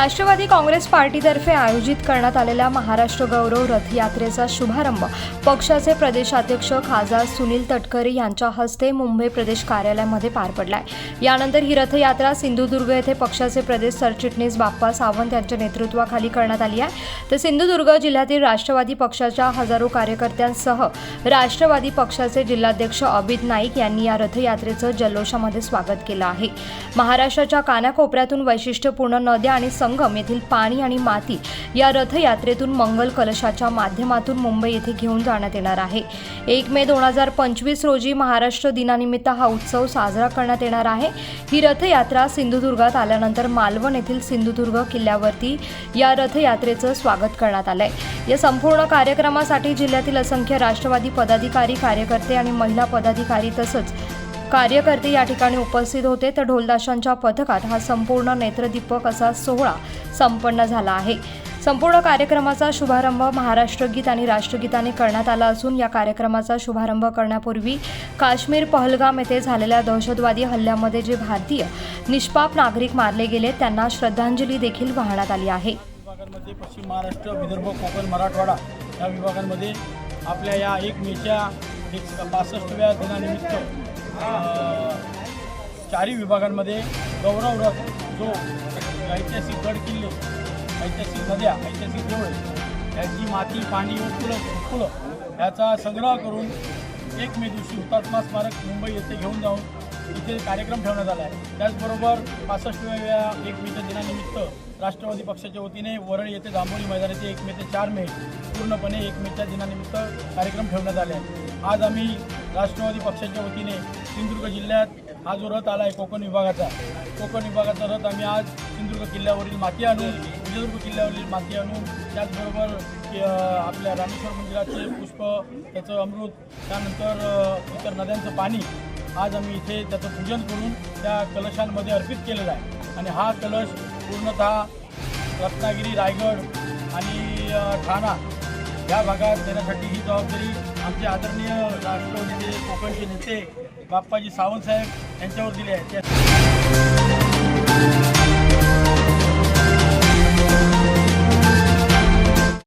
राष्ट्रवादी काँग्रेस पार्टीतर्फे आयोजित करण्यात आलेल्या महाराष्ट्र गौरव रथयात्रेचा शुभारंभ पक्षाचे प्रदेशाध्यक्ष खासदार सुनील तटकरे यांच्या हस्ते मुंबई प्रदेश कार्यालयामध्ये पार पडलाय. यानंतर ही रथयात्रा सिंधुदुर्ग येथे पक्षाचे प्रदेश सरचिटणीस बाप्पा सावंत यांच्या नेतृत्वाखाली करण्यात आली आहे. तर सिंधुदुर्ग जिल्ह्यातील राष्ट्रवादी पक्षाच्या हजारो कार्यकर्त्यांसह राष्ट्रवादी पक्षाचे जिल्हाध्यक्ष अमित नाईक यांनी या रथयात्रेचं जल्लोषामध्ये स्वागत केलं आहे. महाराष्ट्राच्या कानाकोपऱ्यातून वैशिष्ट्यपूर्ण नद्या आणि संगम येथील पाणी आणि माती या रथयात्रेतून मंगल कलशाच्या माध्यमातून मुंबई येथे घेऊन जाण्यात येणार आहे. एक मे दोन हजार पंचवीस रोजी महाराष्ट्र दिनानिमित्त हा उत्सव साजरा करण्यात येणार आहे. ही रथयात्रा सिंधुदुर्गात आल्यानंतर मालवण येथील सिंधुदुर्ग किल्ल्यावरती या रथयात्रेचं स्वागत करण्यात आलंय. या संपूर्ण कार्यक्रमासाठी जिल्ह्यातील असंख्य राष्ट्रवादी पदाधिकारी कार्यकर्ते आणि महिला पदाधिकारी तसंच कार्यकर्ते या ठिकाणी उपस्थित होते. तर ढोलदाशांच्या पथकात हा संपूर्ण नेत्रदीपक असा सोहळा संपन्न झाला आहे. संपूर्ण कार्यक्रमाचा शुभारंभ महाराष्ट्र गीत आणि राष्ट्रगीताने करण्यात आला असून या कार्यक्रमाचा शुभारंभ करण्यापूर्वी काश्मीर पहलगाम येथे झालेल्या दहशतवादी हल्ल्यामध्ये जे भारतीय निष्पाप नागरिक मारले गेले त्यांना श्रद्धांजली देखील वाहण्यात आली आहे. विभागांमध्ये पश्चिम महाराष्ट्र विदर्भ कोकण मराठवाडा या विभागांमध्ये आपल्या या एक मेच्या एक पासष्टव्या दिनानिमित्त चारही विभागांमध्ये गौरव रथ जो ऐतिहासिक गड किल्ले ऐतिहासिक नद्या ऐतिहासिक देवळे याची माती पाणी व फुलं फुलं याचा संग्रह करून एक मे दिवशी हुतात्मा स्मारक मुंबई येथे घेऊन जाऊन इथे कार्यक्रम ठेवण्यात आला आहे. त्याचबरोबर पासष्टव्या एक मेच्या दिनानिमित्त राष्ट्रवादी पक्षाच्या वतीने वरळ येथे जांभोली मैदान येथे एक मे ते चार मे पूर्णपणे एक मेच्या दिनानिमित्त कार्यक्रम ठेवण्यात आले आहे आज आम्ही राष्ट्रवादी पक्षाच्या वतीने सिंधुदुर्ग जिल्ह्यात हा जो रथ आला आहे कोकण विभागाचा कोकण विभागाचा रथ आम्ही आज सिंधुदुर्ग किल्ल्यावरील माती आणून विजयदुर्ग किल्ल्यावरील माती आणून त्याचबरोबर आपल्या रामेश्वर मंदिराचे पुष्प त्याचं अमृत त्यानंतर इतर नद्यांचं पाणी आज आम्ही इथे त्याचं पूजन करून त्या कलशांमध्ये अर्पित केलेला आहे. आणि हा कलश पूर्णतः रत्नागिरी रायगड आणि ठाणा या भागात देण्यासाठी ही जबाबदारी आमचे आदरणीय राष्ट्रवादीचे कोकणचे नेते बाप्पाजी सावंत साहेब यांच्यावर दिली आहे. त्या